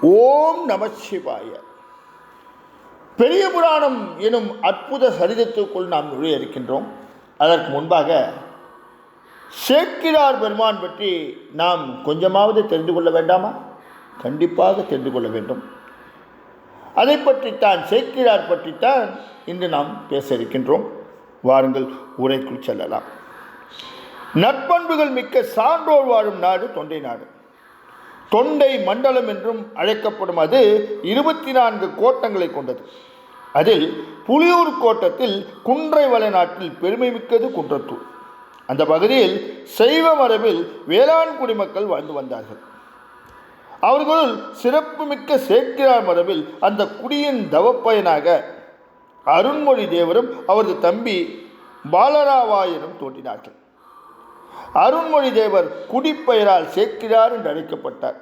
ஓம் நம சிவாய. பெரிய புராணம் எனும் அற்புத சரிதத்துக்குள் நாம் நுழைய இருக்கின்றோம். அதற்கு முன்பாக சேக்கிரார் பெருமான் பற்றி நாம் கொஞ்சமாவது தெரிந்து கொள்ள வேண்டாமா? கண்டிப்பாக தெரிந்து கொள்ள வேண்டும். அதை பற்றித்தான் சேக்கிரார் பற்றித்தான் இன்று நாம் பேச இருக்கின்றோம். வாருங்கள் உரைக்குள் செல்லலாம். நற்பண்புகள் மிக்க சான்றோர் வாழும் நாடு தொண்டை நாடு. தொண்டை மண்டலம் என்றும் அழைக்கப்படும் அது இருபத்தி நான்கு கோட்டங்களை கொண்டது. அதில் புலியூர் கோட்டத்தில் குன்றை நாட்டில் பெருமை மிக்கது குன்றத்தூர். அந்த பகுதியில் சைவ மரபில் வேளாண் குடிமக்கள் வாழ்ந்து வந்தார்கள். அவர்களுள் சிறப்புமிக்க சேக்கிரார் மரபில் அந்த குடியின் தவப்பயனாக அருண்மொழி தேவரும் அவரது தம்பி பாலராவாயனும் தோன்றினார்கள். அருண்மொழி தேவர் குடிப்பெயரால் சேர்க்கிறார் என்று அழைக்கப்பட்டார்.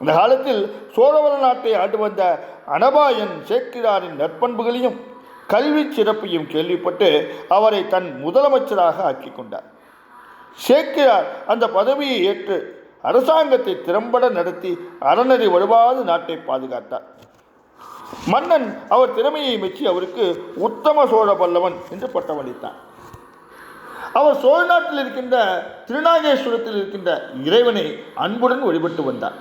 இந்த காலத்தில் சோழவர நாட்டை ஆண்டு வந்த அனபாயன் சேக்கிராரின் நற்பண்புகளையும் கல்வி சிறப்பையும் கேள்விப்பட்டு அவரை தன் முதலமைச்சராக ஆக்கி கொண்டார். சேக்கிரார் அந்த பதவியை ஏற்று அரசாங்கத்தை திறம்பட நடத்தி அறநெறி வலுவாது நாட்டை பாதுகாத்தார். மன்னன் அவர் திறமையை மெச்சி அவருக்கு உத்தம சோழ பல்லவன் என்று பட்டமளித்தான். அவர் சோழ நாட்டில் இருக்கின்ற திருநாகேஸ்வரத்தில் இருக்கின்ற இறைவனை அன்புடன் வழிபட்டு வந்தார்.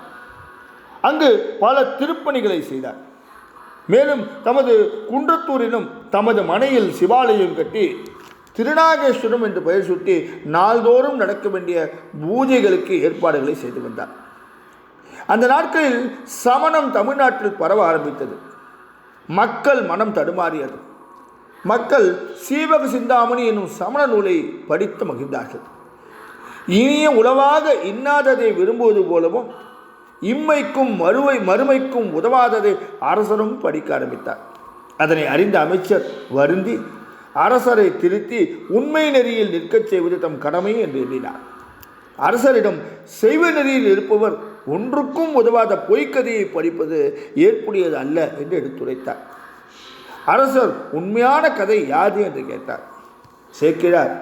அங்கு பல திருப்பணிகளை செய்தார். மேலும் தமது குன்றத்தூரிலும் தமது மனையில் சிவாலயம் கட்டி திருநாகேஸ்வரம் என்று பெயர் சுட்டி நாள்தோறும் நடக்க வேண்டிய பூஜைகளுக்கு ஏற்பாடுகளை செய்து வந்தார். அந்த நாட்களில் சமணம் தமிழ்நாட்டில் பரவ ஆரம்பித்தது. மக்கள் மனம் தடுமாறியது. மக்கள் சீவக சிந்தாமணி என்னும் சமண நூலை படித்து மகிழ்ந்தார்கள். இனிய உளவாக இன்னாததை விரும்புவது போலவும் இம்மைக்கும் மறுவை மறுமைக்கும் உதவாததை அரசரும் படிக்க ஆரம்பித்தார். அதனை அறிந்த அமைச்சர் வருந்தி அரசரை திருத்தி உண்மை நெறியில் நிற்கச் செய்வது தம் கடமை என்று எண்ணினார். அரசரிடம் செய்வ நெறியில் இருப்பவர் ஒன்றுக்கும் உதவாத பொய்க்கதையை படிப்பது ஏற்புடையது அல்ல என்று எடுத்துரைத்தார். அரசர் உண்மையான கதை யாது என்று கேட்டார். சேர்க்கிறார்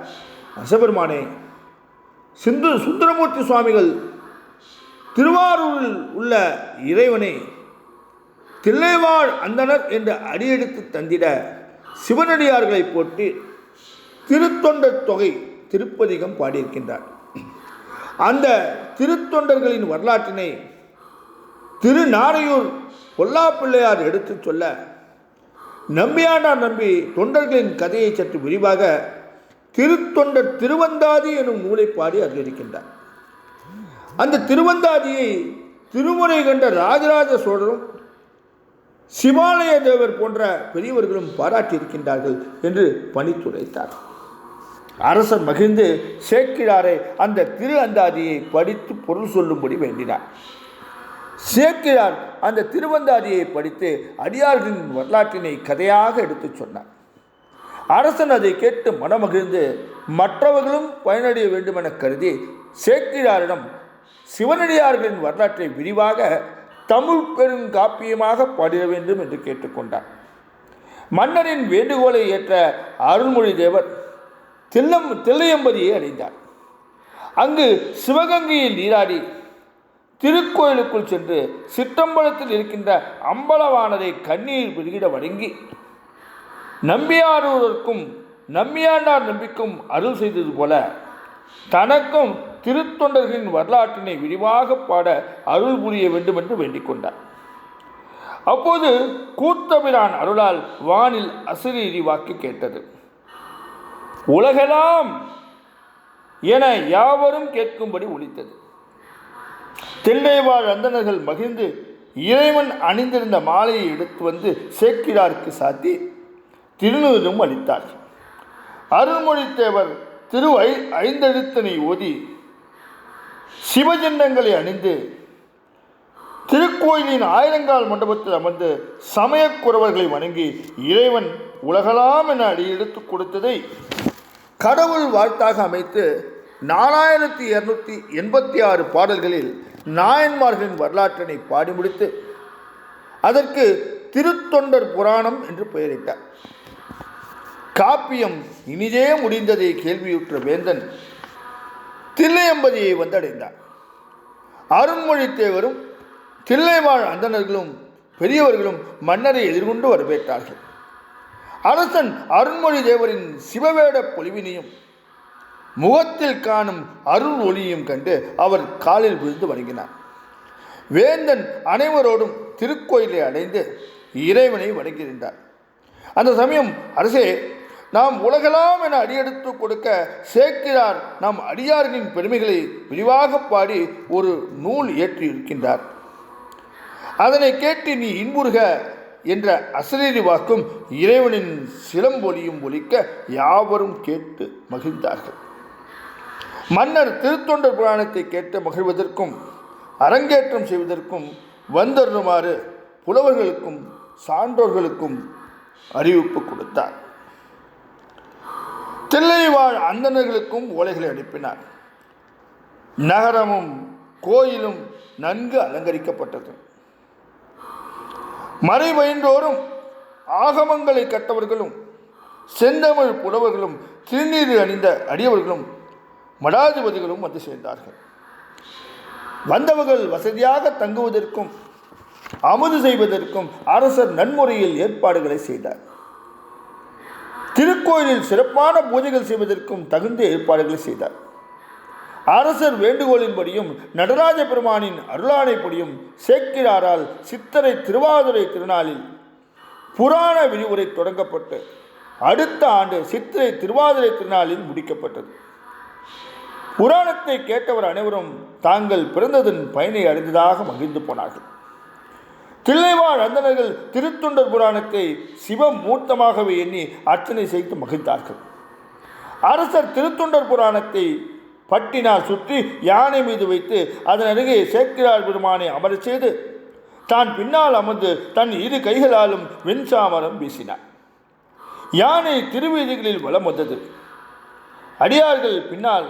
அசபெருமானே சிந்து சுந்தரமூர்த்தி சுவாமிகள் திருவாரூரில் உள்ள இறைவனை தில்லைவாழ் அந்தனர் என்று அடியெடுத்து தந்திட சிவனடியார்களை போட்டு திருத்தொண்டர் தொகை திருப்பதிகம் பாடியிருக்கின்றார். அந்த திருத்தொண்டர்களின் வரலாற்றினை திருநாரையூர் பொல்லாப்பிள்ளையார் எடுத்துச் சொல்ல நம்பியாண்டார் நம்பி தொண்டர்களின் கதையை சற்று விரிவாக திருத்தொண்டர் திருவந்தாதி எனும் நூலை பாடி அறிவிக்கின்றார் அந்த திருவந்தாதியை திருமுறை கண்ட ராஜராஜ சோழரும் சிவாலய தேவர் போன்ற பெரியவர்களும் பாராட்டியிருக்கின்றார்கள் என்று பணித்துரைத்தார் அரசர் மகிழ்ந்து சேக்கிழாரை அந்த திரு அந்தாதியை படித்து பொருள் சொல்லும்படி வேண்டினார். சேக்கிழார் அந்த திருவந்தாதியை படித்து அடியார்களின் வரலாற்றினை கதையாக எடுத்துச் சொன்னார். அரசன் அதை கேட்டு மனமகிழ்ந்து மற்றவர்களும் பயனடைய வேண்டுமென கருதி சேக்கிழாரிடம் சிவனடியார்களின் வரலாற்றை விரிவாக தமிழ் பெருங்காப்பியமாக பாடிட வேண்டும் என்று கேட்டுக்கொண்டார் மன்னரின் வேண்டுகோளை ஏற்ற அருள்மொழி தேவர் தில்லம் தில்லையம்பதியை அடைந்தார். அங்கு சிவகங்கையில் நீராடி திருக்கோயிலுக்குள் சென்று சிற்றம்பலத்தில் இருக்கின்ற அம்பலவானதை கண்ணீர் வெளியிட வணங்கி நம்பியாரூருக்கும் நம்பியாண்டார் நம்பிக்கும் அருள் செய்தது போல தனக்கும் திருத்தொண்டர்களின் வரலாற்றினை விரிவாக பாட அருள் புரிய வேண்டும் என்று வேண்டிக் கொண்டார். அப்போது கூத்தபிரான் அருளால் வானில் அசிரீரி வாக்கு கேட்டது. உலகெல்லாம் என யாவரும் கேட்கும்படி ஒழித்தது தில்லைவாழ் அந்தனர்கள் மகிழ்ந்து இறைவன் அணிந்திருந்த மாலையை எடுத்து வந்து சேக்கிராருக்கு சாத்தி திருநூறும் அளித்தார். அருள்மொழித்தேவர் திரு ஐ ஐந்தெழுத்தனை ஓதி சிவஜெண்டங்களை அணிந்து திருக்கோயிலின் ஆயிரங்கால் மண்டபத்தில் அமர்ந்து சமயக்குறவர்களை வணங்கி இறைவன் உலகலாம் என அடியெடுத்து கொடுத்ததை கடவுள் வாழ்த்தாக அமைத்து நாலாயிரத்தி இரநூத்தி எண்பத்தி ஆறு பாடல்களில் நாயன்மார்களின் வரலாற்றினை பாடி முடித்து அதற்கு திருத்தொண்டர் புராணம் என்று பெயரிட்டார். காப்பியம் இனிதே முடிந்ததை கேள்வியுற்ற வேந்தன் தில்லையம்பதியை வந்தடைந்தார். அருண்மொழித்தேவரும் தில்லைவாழ் அந்தணர்களும் பெரியவர்களும் மன்னரை எதிர்கொண்டு வரவேற்றார்கள். அரசன் அருண்மொழி தேவரின் சிவவேட பொலிவினையும் முகத்தில் காணும் அருள் ஒளியையும் கண்டு அவர் காலில் விழுந்து வணங்கினார். வேந்தன் அனைவரோடும் திருக்கோயிலை அடைந்து இறைவனை வணங்கியிருந்தார் அந்த சமயம் அரசே நாம் உலகலாம் என அடியெடுத்து கொடுக்க சேர்க்கிறார். நம் அடியார்களின் பெருமைகளை விரிவாக பாடி ஒரு நூல் இயற்றி இருக்கின்றார் அதனை கேட்டு நீ இன்புறுக என்ற அசரீரி வாக்கும் இறைவனின் சிலம்பொலியும் ஒலிக்க யாவரும் கேட்டு மகிழ்ந்தார்கள். மன்னர் திருத்தொண்டர் புராணத்தை கேட்டு மகிழ்வதற்கும் அரங்கேற்றம் செய்வதற்கும் வந்தருமாறு புலவர்களுக்கும் சான்றோர்களுக்கும் அறிவிப்பு கொடுத்தார். தில்லைவாழ் அந்தணர்களுக்கும் ஓலைகளை அனுப்பினார். நகரமும் கோயிலும் நன்கு அலங்கரிக்கப்பட்டது. மறை மறைபயின்றோரும் ஆகமங்களை கட்டவர்களும் செந்தமிழ் புலவர்களும் திருநீர் அணிந்த அடியவர்களும் மடாதிபதிகளும் வந்து சேர்ந்தார்கள். வந்தவர்கள் வசதியாக தங்குவதற்கும் அமுது செய்வதற்கும் அரசர் நன்முறையில் ஏற்பாடுகளை செய்தார். திருக்கோயிலில் சிறப்பான பூஜைகள் செய்வதற்கும் தகுந்த ஏற்பாடுகளை செய்தார். அரசர் வேண்டுகோளின்படியும் நடராஜ பெருமானின் அருளானைப்படியும் சேக்கிராரால் சித்தரை திருவாதுரை திருநாளில் புராண விரிவுரை தொடங்கப்பட்டு அடுத்த ஆண்டு சித்திரை திருவாதிரை திருநாளில் முடிக்கப்பட்டது. புராணத்தை கேட்டவர் அனைவரும் தாங்கள் பிறந்ததன் பயனை அறிந்ததாக மகிழ்ந்து போனார்கள். தில்லைவாழ் அந்தனர்கள் திருத்தொண்டர் புராணத்தை சிவம் மூர்த்தமாகவே எண்ணி அர்ச்சனை செய்து மகிழ்ந்தார்கள். அரசர் திருத்தொண்டர் புராணத்தை பட்டினால் சுற்றி யானை மீது வைத்து அதன் அருகே சேக்கிரார் பெருமானை அமரச் செய்து தான் பின்னால் அமர்ந்து தன் இரு கைகளாலும் வெண்சாமரம் வீசினார். யானை திருவீதிகளில் வலம் வந்தது. அடியார்கள் பின்னால்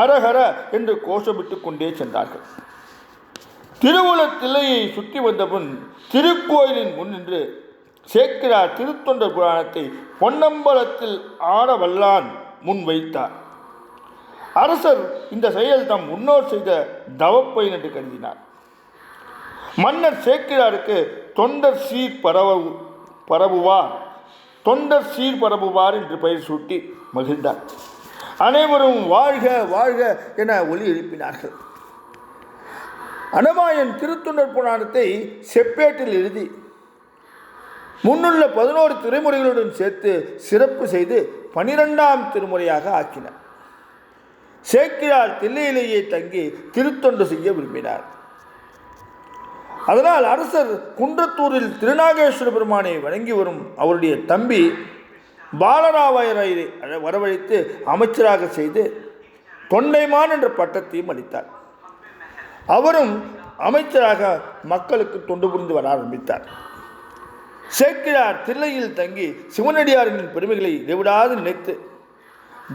அரஹர என்று கோஷமிட்டு கொண்டே சென்றார்கள். திருவுலத் தில்லையை சுற்றி வந்தபின் திருக்கோயிலின் முன் நின்று சேக்கிரார் திருத்தொண்டர் புராணத்தை பொன்னம்பலத்தில் ஆட வல்லான் முன் வைத்தார். அரசர் இந்த செயல் தம் முன்னோர் செய்த தவப்பயன் என்று கருதினார். மன்னர் சேக்கிராருக்கு தொண்டர் சீர் பரவு பரவுவார். தொண்டர் சீர் பரவுவார் என்று பெயர் சூட்டி மகிழ்ந்தார். அனைவரும் வாழ்க வாழ்க என ஒலி எழுப்பினார்கள். அனமாயன் திருத்துண்டர் புராணத்தை செப்பேட்டில் எழுதி முன்னுள்ள பதினோரு திருமுறைகளுடன் சேர்த்து சிறப்பு செய்து பனிரெண்டாம் திருமுறையாக ஆக்கினார். சேக்கிரார் தில்லையிலேயே தங்கி திருத்தொண்டு செய்ய விரும்பினார். அதனால் அரசர் குன்றத்தூரில் திருநாகேஸ்வர பெருமானை வணங்கி வரும் அவருடைய தம்பி பாலராவாயரை வரவழைத்து அமைச்சராக செய்து தொண்டைமான் என்ற பட்டத்தையும் அளித்தார். அவரும் அமைச்சராக மக்களுக்கு தொண்டு புரிந்து வர ஆரம்பித்தார். சேக்கிழார் தில்லையில் தங்கி சிவனடியாரின் பெருமைகளை இடைவிடாது நினைத்து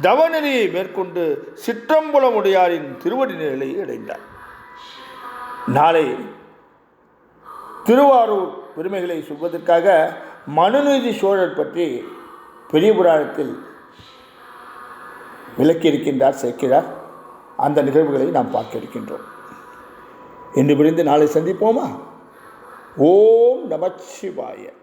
தவநிலையை மேற்கொண்டு சிற்றம்பலமுடையாரின் திருவடி நிலையை அடைந்தார். நாளை திருவாரூர் பெருமைகளை சொல்வதற்காக மனுநீதி சோழர் பற்றி பெரிய புராணத்தில் விளக்கியிருக்கின்றார் சேர்க்கிறார். அந்த நிகழ்வுகளை நாம் பார்க்க இருக்கின்றோம் என்று பிரிந்து நாளை சந்திப்போமா? ஓம் நமச்சிவாய